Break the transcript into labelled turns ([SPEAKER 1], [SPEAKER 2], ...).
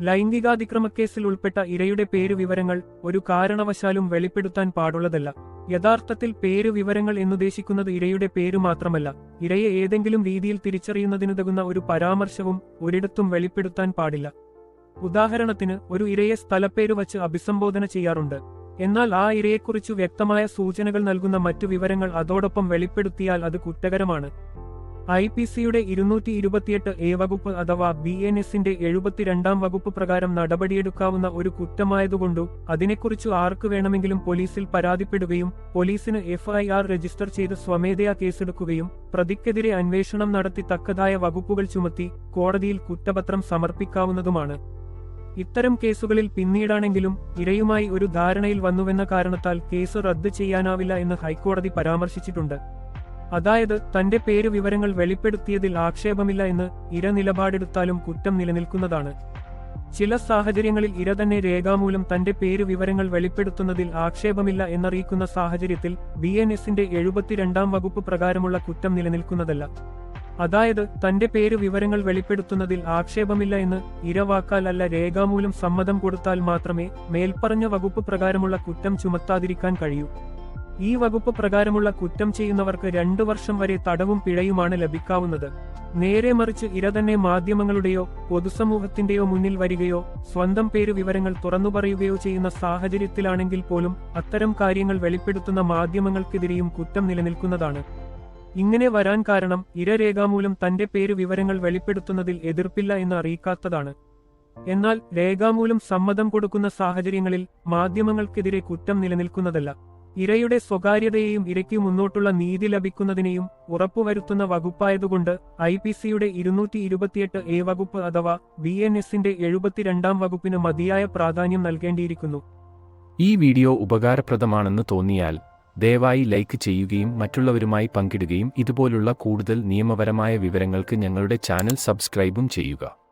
[SPEAKER 1] ലൈംഗികാതിക്രമക്കേസിൽ ഉൾപ്പെട്ട ഇരയുടെ പേര് വിവരങ്ങൾ ഒരു കാരണവശാലും വെളിപ്പെടുത്താൻ പാടുള്ളതല്ല. യഥാർത്ഥത്തിൽ പേര് വിവരങ്ങൾ എന്നുദ്ദേശിക്കുന്നത് ഇരയുടെ പേരു മാത്രമല്ല. ഇരയെ ഏതെങ്കിലും രീതിയിൽ തിരിച്ചറിയുന്നതിനുതകുന്ന ഒരു പരാമർശവും ഒരിടത്തും വെളിപ്പെടുത്താൻ പാടില്ല. ഉദാഹരണത്തിന് ഒരു ഇരയെ സ്ഥലപ്പേര് വച്ച് അഭിസംബോധന ചെയ്യാറുണ്ട്. എന്നാൽ ആ ഇരയെക്കുറിച്ച് വ്യക്തമായ സൂചനകൾ നൽകുന്ന മറ്റു വിവരങ്ങൾ അതോടൊപ്പം വെളിപ്പെടുത്തിയാൽ അത് കുറ്റകരമാണ്. ഐ പി സിയുടെ ഇരുന്നൂറ്റി ഇരുപത്തിയെട്ട് എ വകുപ്പ് അഥവാ ബി എൻ എസിന്റെ എഴുപത്തിരണ്ടാം വകുപ്പ് പ്രകാരം നടപടിയെടുക്കാവുന്ന ഒരു കുറ്റമായതുകൊണ്ടു അതിനെക്കുറിച്ച് ആർക്ക് വേണമെങ്കിലും പോലീസിൽ പരാതിപ്പെടുകയും പോലീസിന് എഫ്ഐആർ രജിസ്റ്റർ ചെയ്ത് സ്വമേധയാ കേസെടുക്കുകയും പ്രതിക്കെതിരെ അന്വേഷണം നടത്തി തക്കതായ വകുപ്പുകൾ ചുമത്തി കോടതിയിൽ കുറ്റപത്രം സമർപ്പിക്കാവുന്നതുമാണ്. ഇത്തരം കേസുകളിൽ പിന്നീടാണെങ്കിലും ഇരയുമായി ഒരു ധാരണയിൽ വന്നുവെന്ന കാരണത്താൽ കേസ് റദ്ദ് ചെയ്യാനാവില്ല എന്ന് ഹൈക്കോടതി പരാമർശിച്ചിട്ടുണ്ട്. അതായത് തന്റെ പേര് വിവരങ്ങൾ വെളിപ്പെടുത്തിയതിൽ ആക്ഷേപമില്ല എന്ന് ഇര നിലപാടെടുത്താലും കുറ്റം നിലനിൽക്കുന്നതാണ്. ചില സാഹചര്യങ്ങളിൽ ഇര തന്നെ രേഖാമൂലം തന്റെ പേര് വിവരങ്ങൾ വെളിപ്പെടുത്തുന്നതിൽ ആക്ഷേപമില്ല എന്നറിയിക്കുന്ന സാഹചര്യത്തിൽ ബി എൻ എസിന്റെ എഴുപത്തിരണ്ടാം വകുപ്പ് പ്രകാരമുള്ള കുറ്റം നിലനിൽക്കുന്നതല്ല. അതായത് തന്റെ പേര് വിവരങ്ങൾ വെളിപ്പെടുത്തുന്നതിൽ ആക്ഷേപമില്ല എന്ന് ഇരവാക്കാൽ അല്ല രേഖാമൂലം സമ്മതം കൊടുത്താൽ മാത്രമേ മേൽപ്പറഞ്ഞ വകുപ്പ് പ്രകാരമുള്ള കുറ്റം ചുമത്താതിരിക്കാൻ കഴിയൂ. ഈ വകുപ്പ് പ്രകാരമുള്ള കുറ്റം ചെയ്യുന്നവർക്ക് രണ്ടു വർഷം വരെ തടവും പിഴയുമാണ് ലഭിക്കാവുന്നത്. നേരെ മറിച്ച് ഇര തന്നെ മാധ്യമങ്ങളുടെയോ പൊതുസമൂഹത്തിന്റെയോ മുന്നിൽ വരികയോ സ്വന്തം പേര് വിവരങ്ങൾ തുറന്നു പറയുകയോ ചെയ്യുന്ന സാഹചര്യത്തിലാണെങ്കിൽ പോലും അത്തരം കാര്യങ്ങൾ വെളിപ്പെടുത്തുന്ന മാധ്യമങ്ങൾക്കെതിരെയും കുറ്റം നിലനിൽക്കുന്നതാണ്. ഇങ്ങനെ വരാൻ കാരണം ഇര രേഖാമൂലം തന്റെ പേര് വിവരങ്ങൾ വെളിപ്പെടുത്തുന്നതിൽ എതിർപ്പില്ല എന്ന് അറിയിക്കാത്തതാണ്. എന്നാൽ രേഖാമൂലം സമ്മതം കൊടുക്കുന്ന സാഹചര്യങ്ങളിൽ മാധ്യമങ്ങൾക്കെതിരെ കുറ്റം നിലനിൽക്കുന്നതല്ല. ഇരയുടെ സ്വകാര്യതയെയും ഇരയ്ക്ക് മുന്നോട്ടുള്ള നീതി ലഭിക്കുന്നതിനെയും ഉറപ്പുവരുത്തുന്ന വകുപ്പായതുകൊണ്ട് ഐ പി സിയുടെ ഇരുന്നൂറ്റി ഇരുപത്തിയെട്ട് എ വകുപ്പ് അഥവാ ബി എൻ എസിന്റെ എഴുപത്തിരണ്ടാം വകുപ്പിന് മതിയായ പ്രാധാന്യം നൽകേണ്ടിയിരിക്കുന്നു.
[SPEAKER 2] ഈ വീഡിയോ ഉപകാരപ്രദമാണെന്ന് തോന്നിയാൽ ദയവായി ലൈക്ക് ചെയ്യുകയും മറ്റുള്ളവരുമായി പങ്കിടുകയും ഇതുപോലുള്ള കൂടുതൽ നിയമപരമായ വിവരങ്ങൾക്ക് ഞങ്ങളുടെ ചാനൽ സബ്സ്ക്രൈബും ചെയ്യുക.